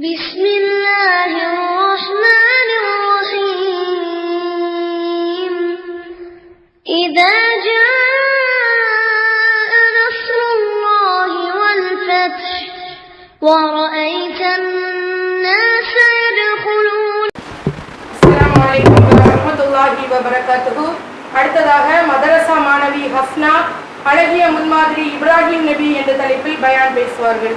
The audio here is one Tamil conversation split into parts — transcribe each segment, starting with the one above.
بسم الله الرحمن الرحيم إذا جاء نصر الله والفتح ورأيت الناس يدخلون அஸ்ஸலாமு அலைக்கும் வரஹ்மத்துல்லாஹி வபரகாத்துஹு அடுத்ததாக மதரசா மாணவி ஹஸ்னா அழகிய முன்மாதிரி இப்ராஹிம் நபி என்ற தலைப்பில் பயான் பேசுவார்கள்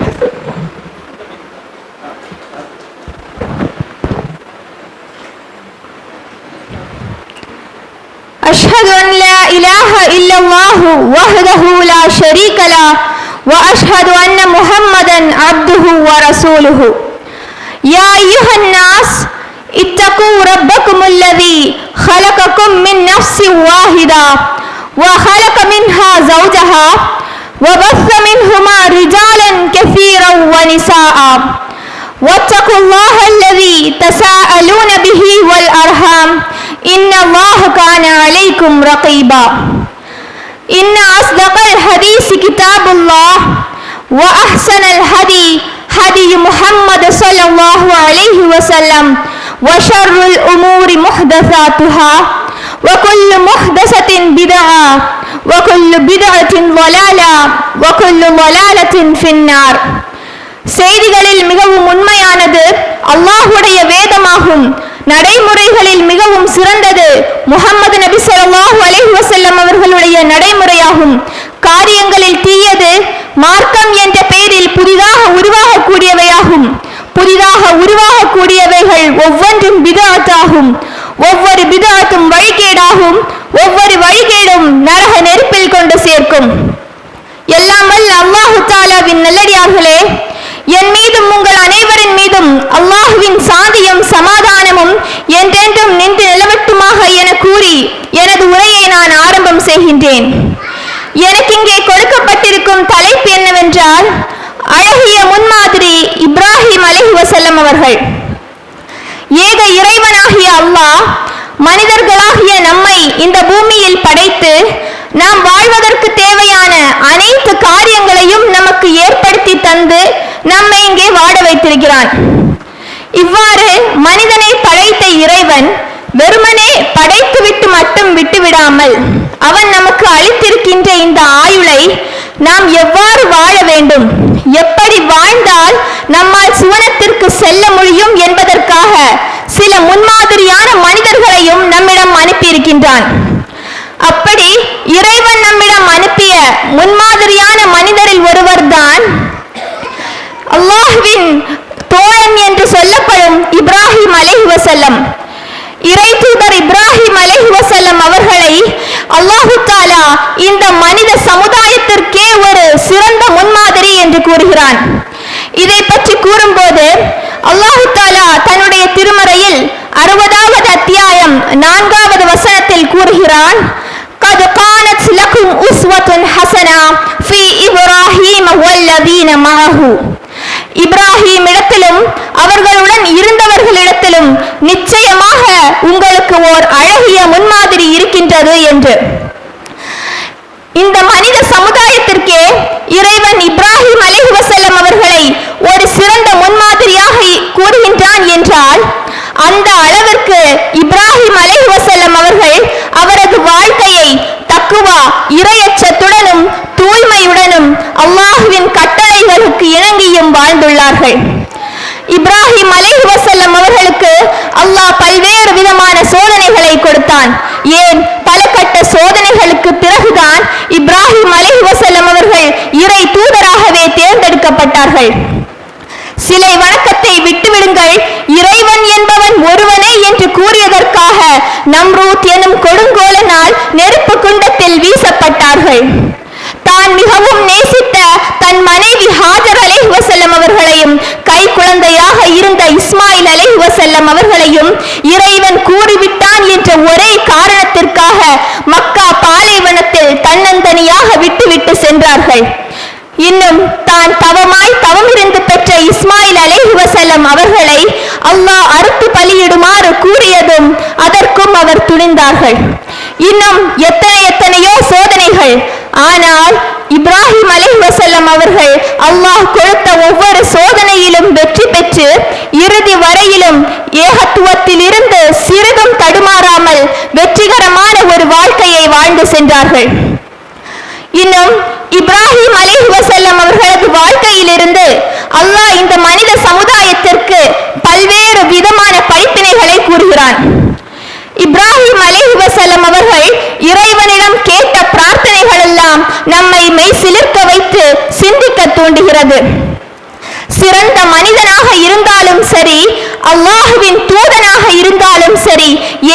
أشهد أن لا إله إلا الله وحده لا شريك له وأشهد أن محمدا عبده ورسوله. يا أيها الناس اتقوا ربكم الذي خلقكم من نفس واحدة وخلق منها زوجها وبث منهما رجالا كثيرا ونساء. واتقوا الله الذي تساءلون به والأرحام. إن الله كان عليكم رقيبا إن أصدق الحديث كتاب الله وأحسن الهدي هدي محمد صلى الله عليه وسلم وشر الأمور محدثاتها وكل محدثة بدعة وكل بدعة ضلالة وكل ضلالة في النار செய்திகளில் மிகவும் உண்மையானது அல்லாஹுடைய வேதமாகும் நடைமுறைகளில் மிகவும் சிறந்தது. முகமது நபி சொல்லாஹு அலஹி வசல்லம் அவர்களுடைய நடைமுறையாகும். காரியங்களில் தீயது மார்க்கம் என்ற பெயரில் புதிதாக உருவாகக்கூடியவையாகும். புதிதாக உருவாகக்கூடியவைகள் ஒவ்வொன்றும் பிதாத்தாகும். ஒவ்வொரு பிதாத்தும் வழிகேடாகும் ஒவ்வொரு வழிகேடும் நரக நெருப்பில் கொண்டு சேர்க்கும். எல்லாம் வல்ல அல்லாஹு தாலாவின் நல்லடியார்களே என் மீதும் உங்கள் அனைவரின் அல்லாஹுவின் சாந்தியும் சமாதானமும் என்றென்றும் நின்று நிலவட்டுமாக என கூறி எனது உரையை நான் ஆரம்பம் செய்கின்றேன். எனக்கு இங்கே கொடுக்கப்பட்டிருக்கும் தலைப்பு என்னவென்றால் அழகிய முன்மாதிரி இப்ராஹிம் அலைஹி வசல்லம் அவர்கள். ஏக இறைவனாகிய அல்லாஹ் மனிதர்களாகிய நம்மை இந்த பூமியில் படைத்து நாம் வாழ்வதற்கு தேவையான அனைத்து காரியங்களையும் நமக்கு ஏற்படுத்தி தந்து நம்மை இங்கே வைத்திருக்கிறான். இவ்வாறு மனிதனை படைத்த இறைவன் வெறுமனே படைத்துவிட்டு மட்டும் விட்டுவிடாமல் அவன் நமக்கு அளித்திருக்கின்ற இந்த ஆயுளை நாம் எவ்வாறு வாழ வேண்டும்? எப்படி வாழ்ந்தால் நம்மால் சுவனத்திற்கு செல்ல முடியும் என்பதற்காக சில முன்மாதிரியான மனிதர்களையும் நம்மிடம் அனுப்பியிருக்கின்றான் அப்படி இறைவன் நம்மிடம் அனுப்பிய முன்மாதிரியான மனிதரில் ஒருவர்தான் அல்லாஹ்வின் தோழன் என்று சொல்லப்படும் இப்ராஹிம் அலைஹி வஸல்லம். இறை தூதர் இப்ராஹிம் அலைஹி அவர்களை அல்லாஹு தாலா இந்த மனித சமுதாயத்திற்கே ஒரு சிறந்த முன்மாதிரி என்று கூறுகிறான். இதை பற்றி கூறும்போது அல்லாஹு தாலா தன்னுடைய திருமறையில் அறுபதாவது அத்தியாயம் நான்காவது வசன வாழ்ந்துள்ளார்கள் இப்ராஹிம் அலைஹி வசல்லம் அவர்களுக்கு அல்லாஹ் பல்வேறு விதமான சோதனைகளை கொடுத்தான். ஏன்? பல கட்ட சோதனைகளுக்கு பிறகுதான் இப்ராஹிம் அலைஹி வசல்லம் அவர்கள் இறை தூதராகவே தேர்ந்தெடுக்கப்பட்டார்கள். சிலை வணக்கத்தை விட்டுவிடுங்கள். இறைவன் என்பவன் ஒருவனே என்று கூறியதற்காக நம்ரூத் எனும் கொடுங்கோலனால் நெருப்பு குண்டத்தில் வீசப்பட்டார்கள். தான் மிகவும் நேசித்த தன் மனைவி ஹாஜர் அலைஹி அவர்களையும் கை குழந்தையாக இருந்த இஸ்மாயில் அலைஹி வஸல்லம் அவர்களையும் இறைவன் கூறிவிட்டான் என்ற ஒரே காரணத்திற்காக மக்கா பாலைவனத்தில் தன்னந்தனியாக விட்டுவிட்டு சென்றார்கள். இன்னும் தான் தவமாய் தவம் இருந்து பெற்ற இஸ்மாயில் அலைஹி வஸல்லம் அவர்களை அல்லாஹ் அறுத்து பலியிடுமாறு கூறியதும் அதற்கும் அவர் துணிந்தார்கள். இன்னும் எத்தனை எத்தனையோ சோதனைகள் ஆனால் இப்ராஹிம் அலைஹி வசல்லம் அவர்கள் அல்லாஹ் கொடுத்த ஒவ்வொரு சோதனையிலும் வெற்றி பெற்று இறுதி வரையிலும் ஏகத்துவத்தில் இருந்து சிறிதும் தடுமாறாமல் வெற்றிகரமான ஒரு வாழ்க்கையை வாழ்ந்து சென்றார்கள். இன்னும் இப்ராஹிம் அலை வஸல்லம் அவர்களது வாழ்க்கையிலிருந்து அல்லாஹ் இந்த மனித சமுதாயத்திற்கு பல்வேறு விதமான படிப்பினைகளை கூறுகிறான் இப்ராஹிம் அலைஹி வஸல்லம் அவர்கள் இறைவனிடம் கேட்ட பிரார்த்தனைகள் எல்லாம் நம்மை மெய் சிலிர்க்க வைத்து சிந்திக்க தூண்டுகிறது. சிறந்த மனிதனாக இருந்தாலும் சரி அல்லாஹுவின் தூதனாக இருந்தாலும் சரி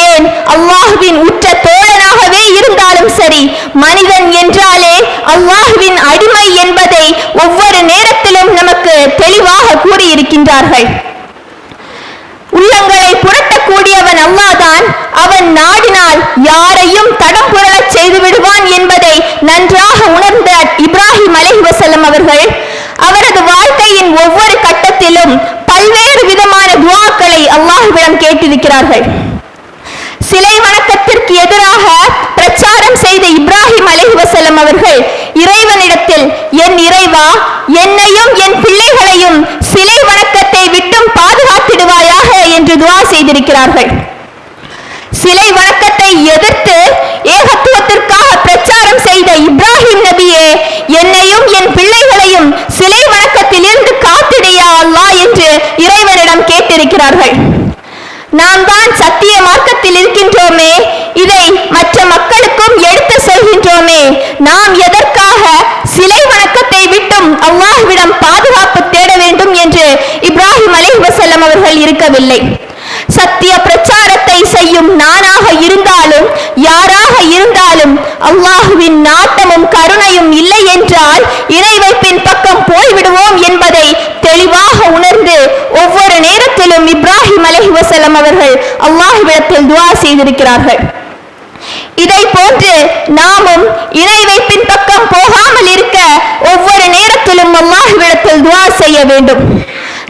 ஏன் அல்லாஹுவின் உற்ற தோழனாகவே இருந்தாலும் சரி மனிதன் என்றாலே அல்லாஹுவின் அடிமை என்பதை ஒவ்வொரு நேரத்திலும் நமக்கு தெளிவாக கூறியிருக்கின்றார்கள். உள்ளங்களை புரட்டக்கூடியவன் அல்லாதான் அவன் நாடினால் யாரையும் தடம் புரளச் செய்து விடுவான் என்பதை நன்றாக உணர்ந்த இப்ராஹிம் அலைஹி வஸல்லம் அவர்கள் அவரது வாழ்க்கையின் ஒவ்வொரு கட்டத்திலும் பல்வேறு விதமான துவாக்களை அல்லாஹுவிடம் கேட்டிருக்கிறார்கள். சிலை வணக்கத்திற்கு எதிராக பிரச்சாரம் செய்த இப்ராஹிம் அலைஹி வஸல்லம் அவர்கள் இறைவனிடத்தில் என் இறைவா என்னையும் என் பிள்ளைகளையும் சிலை வணக்கத்தை விட்டும் பாதுகாத்திடுவாயாக என்று துவா செய்திருக்கிறார்கள். சிலை வணக்கத்தை எதிர்த்து ஏகத்துவத்திற்காக பிரச்சாரம் செய்த இப்ராஹிம் நபியே என்னையும் என் பிள்ளைகளையும் சிலை வணக்கத்திலிருந்து காத்திடையா அல்லா என்று இறைவனிடம் கேட்டிருக்கிறார்கள். நாம் தான் சத்திய மார்க்கத்தில் இருக்கின்றோமே இதை மற்ற மக்களுக்கும் எடுத்து சொல்கின்றோமே நாம் எதற்காக சிலை வணக்கத்தை விட்டும் அல்லாஹ்விடம் பாதுகாப்பு தேட வேண்டும் என்று இப்ராஹிம் அலைஹி வசல்லம் அவர்கள் இருக்கவில்லை. சத்திய பிரச்சாரத்தை செய்யும் நானாக இருந்தாலும் யாராக இருந்தாலும் அல்லாஹுவின் நாட்டமும் கருணையும் இல்லை என்றால் இறைவை போய்விடுவோம் என்பதை தெளிவாக உணர்ந்து ஒவ்வொரு நேரத்திலும் இப்ராஹிம் அலஹி வசலம் அவர்கள் அல்லாஹ்விடத்தில் துவா செய்திருக்கிறார்கள். இதை போன்று நாமும் இணை வைப்பின் பக்கம் போகாமல் இருக்க ஒவ்வொரு நேரத்திலும் அல்லாஹ்விடத்தில் துவா செய்ய வேண்டும்.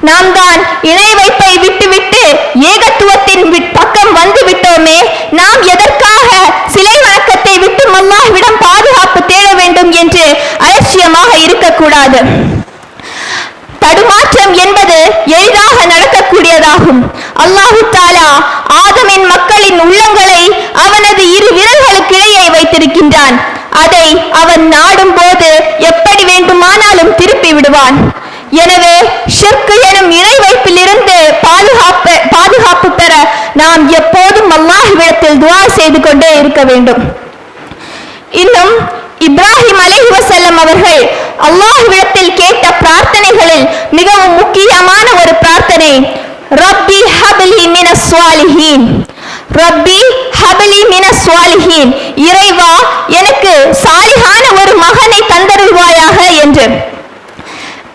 நாம் தான் இணை வைப்பை விட்டுவிட்டு ஏகத்துவத்தின் விட்- பக்கம் வந்து விட்டோமே நாம் எதற்காக சிலை வணக்கத்தை விட்டு அல்லாஹ்விடம் பாதுகாப்பு தேட வேண்டும் என்று அலட்சியமாக இருக்கக்கூடாது. தடுமாற்றம் என்பது எளிதாக நடக்கக்கூடியதாகும். அல்லாஹு தாலா ஆதமின் மக்களின் உள்ளங்களை அவனது இரு விரல்களுக்கிடையே வைத்திருக்கின்றான். அதை அவன் நாடும் போது எப்படி வேண்டுமானாலும் திருப்பி விடுவான். எனவே ஷிர்கு எனும் இணை வைப்பிலிருந்து பாதுகாப்பு பாதுகாப்பு பெற நாம் எப்போதும் அல்லாஹ்விடத்தில் துவா செய்து கொண்டே இருக்க வேண்டும். இன்னும் இப்ராஹிம் அலஹி வசல்லம் அவர்கள் அல்லாஹ்விடத்தில் கேட்ட பிரார்த்தனைகளில் மிகவும் முக்கியமான ஒரு பிரார்த்தனை ரப்பி ஹப்லி மின சுவாலிஹீன் ரப்பி ஹப்லி மின சுவாலிஹீன் இறைவா எனக்கு சாலிகான ஒரு மகனை தந்தருள்வாயாக என்று.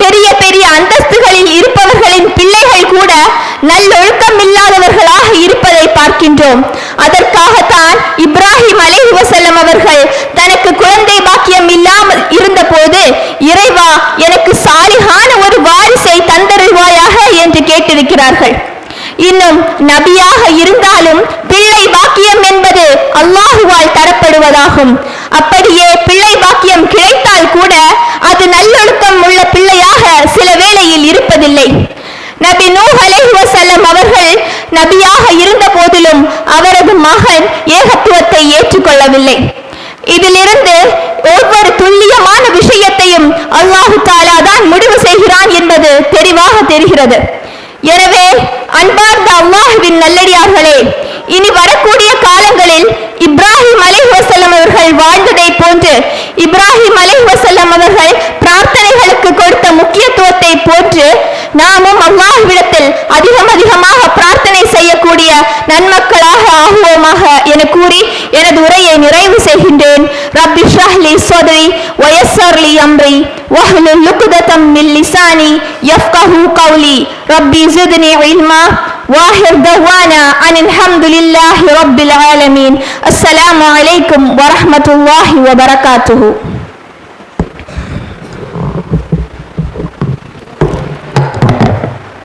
பெரிய பெரிய அந்தஸ்துகளில் இருப்பவர்களின் பிள்ளைகள் கூட நல்லொழுக்கம் இல்லாதவர்களாக இருப்பதை பார்க்கின்றோம். அதற்காகத்தான் இப்ராஹிம் அலைஹி வஸல்லம் அவர்கள் இல்லாமல் போது இறைவா எனக்கு சாலிகான ஒரு வாரிசை தந்தருவாயாக என்று கேட்டிருக்கிறார்கள். இன்னும் நபியாக இருந்தாலும் பிள்ளை பாக்கியம் என்பது அல்லாஹுவால் தரப்படுவதாகும். அப்படியே பிள்ளை பாக்கியம் கிடைத்தால் கூட அது நல்லொழுக்கம் உள்ள பிள்ளையாக சில வேளையில் இருப்பதில்லை. நபி நூஹ் அலைஹிவசல்லம் அவர்கள் நபியாக இருந்த போதிலும் அவரது மகன் ஏகத்துவத்தை ஏற்றுக்கொள்ளவில்லை. இதிலிருந்து ஒவ்வொரு துல்லியமான விஷயத்தையும் அல்லாஹு தாலா தான் முடிவு செய்கிறான் என்பது தெளிவாக தெரிகிறது. எனவே அன்பார்ந்த அல்லாஹுவின் நல்லடியார்களே இனி வரக்கூடிய காலங்களில் இப்ராஹிம் அலைஹி வசல்லம் அவர்கள் வாழ்ந்ததை போன்று இப்ராஹிம் அலை வசல்லம் அவர்கள் பிரார்த்தனைகளுக்கு கொடுத்த முக்கியத்துவத்தை போன்று நாமும் அல்லாஹ்விடத்தில் அதிகம் அதிகமாக பிரார்த்தனை செய்ய பெறக்கூடிய நன்மக்களாக ஆகுவோமாக என கூறி எனது உரையை நிறைவு செய்கின்றேன் ரப்பி ஷ்ரஹ்லி சோதரி வயசர்லி அம்ரி வஹ்லுல் லுக்ததம் மின் லிசானி யஃப்கஹு கௌலி ரப்பி ஜித்னி இல்மா واخر دعوانا ان الحمد لله رب العالمين السلام عليكم ورحمه الله وبركاته